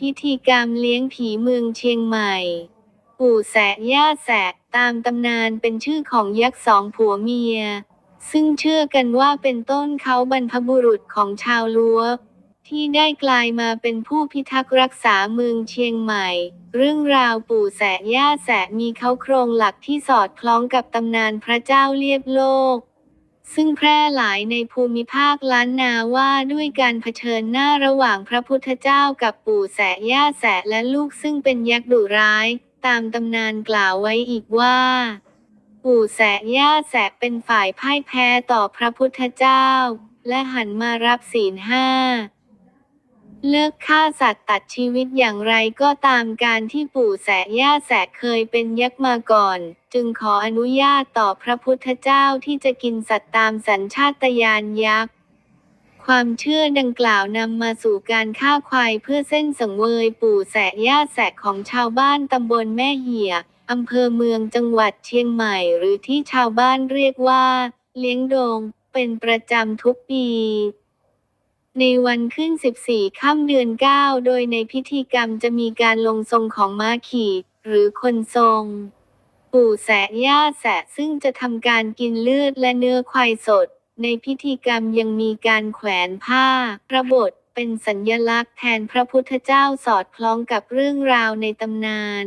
พิธีกรรมเลี้ยงผีเมืองเชียงใหม่ ปู่แสะย่าแสะตามตำนานเป็นชื่อของยักษ์สองผัวเมีย ซึ่งเชื่อกันว่าเป็นต้นเขาบรรพบุรุษของชาวลัวที่ได้กลายมาเป็นผู้พิทักษ์รักษาเมืองเชียงใหม่ เรื่องราวปู่แสะย่าแสะมีเขาโครงหลักที่สอดคล้องกับตำนานพระเจ้าเลียบโลก ซึ่งแพร่หลายในภูมิภาคล้านนาว่าด้วยการเผชิญหน้าระหว่างพระพุทธเจ้ากับปู่แสะย่าแสะและลูกซึ่งเป็นยักษ์ดุร้าย ตามตำนานกล่าวไว้อีกว่า ปู่แสะย่าแสะเป็นฝ่ายพ่ายแพ้ต่อพระพุทธเจ้า และหันมารับศีลห้า เลิกฆ่าสัตว์ตัดชีวิตอย่างไรก็ตามการที่ปู่แสะย่าแสะเคยเป็นยักษ์มาก่อน จึงขออนุญาตต่อพระพุทธเจ้าที่จะกินสัตว์ตามสัญชาตญาณยักษ์ความเชื่อดังกล่าวนำมาสู่การฆ่าควายเพื่อเส้นสังเวยปู่แสะย่าแสะของชาวบ้านตำบลแม่เหี่ยอำเภอเมืองจังหวัดเชียงใหม่ หรือที่ชาวบ้านเรียกว่า เลี้ยงดง เป็นประจำทุกปี ในวันขึ้น 14 ค่ำเดือน 9 โดยในพิธีกรรมจะมีการลงทรงของม้าขี่หรือคนทรง ปู่แสะย่าแสะซึ่งจะทำการกินเลือดและเนื้อควายสด ในพิธีกรรมยังมีการแขวนผ้าพระบทเป็นสัญญลักษณ์แทนพระพุทธเจ้าสอดคล้องกับเรื่องราวในตำนาน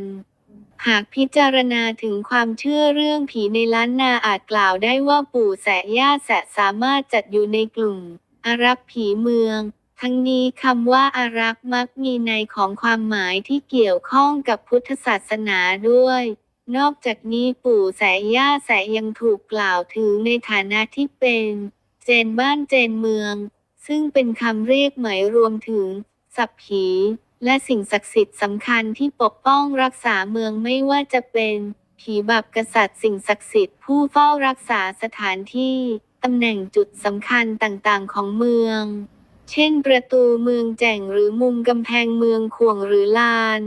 หากพิจารณาถึงความเชื่อเรื่องผีในล้านนาอาจกล่าวได้ว่าปู่แสะย่าแสะสามารถจัดอยู่ในกลุ่ม อารักผีเมือง ทั้งนี้คำว่าอารักมักมีในของความหมายที่เกี่ยวข้องกับพุทธศาสนาด้วย นอกจากนี้ปู่แสย่าแสยังถูกกล่าวถึงในฐานะที่เป็น เจนบ้านเจนเมือง ซึ่งเป็นคำเรียกหมายรวมถึง สัพผีและสิ่งศักดิ์สิทธิ์สำคัญที่ปกป้องรักษาเมืองไม่ว่าจะเป็น ผีบับกษัตริย์สิ่งศักดิ์สิทธิ์ผู้เฝ้ารักษาสถานที่ ตำแหน่งจุดสำคัญต่างๆ ของเมือง เช่น ประตูเมืองแจ่งหรือมุมกำแพงเมืองขวงหรือลาน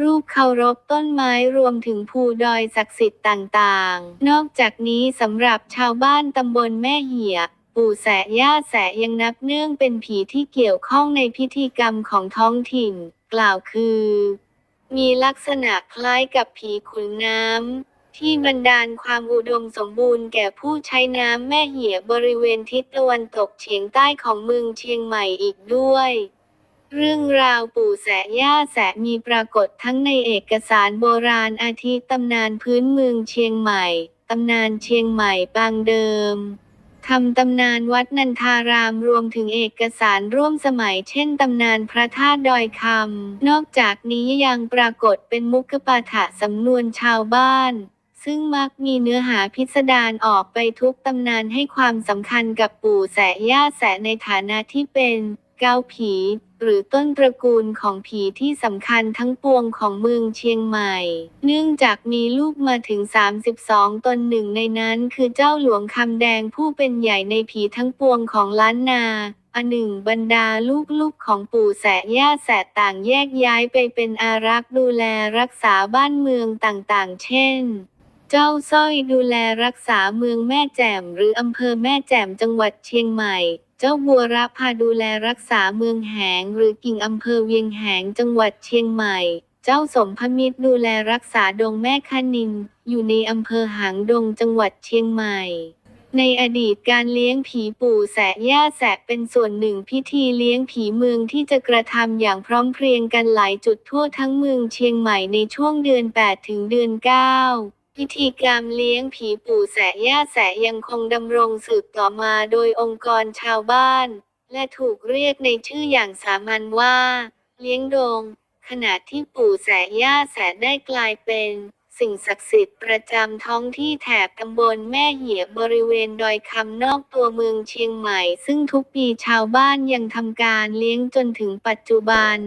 รูปเคารพต้นไม้รวมถึงภูดอยศักดิ์สิทธิ์ต่างๆ นอกจากนี้สำหรับชาวบ้านตำบลแม่เหี่ยปู่แสะย่าแสะยังนับเนื่องเป็นผีที่เกี่ยวข้องในพิธีกรรมของท้องถิ่น กล่าวคือ มีลักษณะคล้ายกับผีขุนน้ำ ที่บันดาลความอุดมสมบูรณ์แก่ผู้ใช้น้ำแม่เหียบริเวณทิศตะวันตกเฉียงใต้ของเมืองเชียงใหม่อีกด้วย เรื่องราวปู่แสย่าแสมีปรากฏทั้งในเอกสารโบราณอาทิตำนานพื้นเมืองเชียงใหม่ ตำนานเชียงใหม่ปางเดิมทำตำนานวัดนันทารามรวมถึงเอกสารร่วมสมัยเช่นตำนานพระธาตุดอยคำ นอกจากนี้ยังปรากฏเป็นมุกปาฐะสำนวนชาวบ้าน ซึ่งมักมีเนื้อหาพิสดารออกไปทุกตำนานให้ความสำคัญกับปู่แสย่าแสในฐานะที่เป็นเกาผี หรือต้นตระกูลของผีที่สำคัญทั้งปวงของเมืองเชียงใหม่ เนื่องจากมีลูกมาถึง 32 ตนหนึ่งในนั้นคือเจ้าหลวงคำแดงผู้เป็นใหญ่ในผีทั้งปวงของล้านนาอันหนึ่งบรรดาลูกๆของปู่แสะย่าแสะต่างแยกย้ายไปเป็นอารักษ์ดูแลรักษาบ้านเมืองต่างๆ เช่น เจ้าสร้อยดูแลรักษาเมืองแม่แจ่ม หรืออำเภอแม่แจ่มจังหวัดเชียงใหม่ เจ้าบัวรับพาดูแลรักษาเมืองแหง หรือกิ่งอำเภอเวียงแหงจังหวัดเชียงใหม่ เจ้าสมพมิตรดูแลรักษาดงแม่คณิน อยู่ในอำเภอหางดงจังหวัดเชียงใหม่ในอดีตการเลี้ยงผีปู่แสะย่าแสะเป็นส่วนหนึ่งพิธีเลี้ยงผีเมืองที่จะกระทำอย่างพร้อมเพรียงกันหลายจุดทั่วทั้งเมืองเชียงใหม่ในช่วงเดือน 8 ถึงเดือน 9 พิธีกรรมเลี้ยงผีปู่แสะย่าแสะยังคงดำรงสืบต่อมาโดยองค์กรชาวบ้าน และถูกเรียกในชื่ออย่างสามัญว่า เลี้ยงดง ขณะที่ปู่แสะย่าแสะได้กลายเป็น สิ่งศักดิ์สิทธิ์ประจำท้องที่แถบตำบลแม่เหียบริเวณดอยคำนอกตัวเมืองเชียงใหม่ ซึ่งทุกปีชาวบ้านยังทำการเลี้ยงจนถึงปัจจุบัน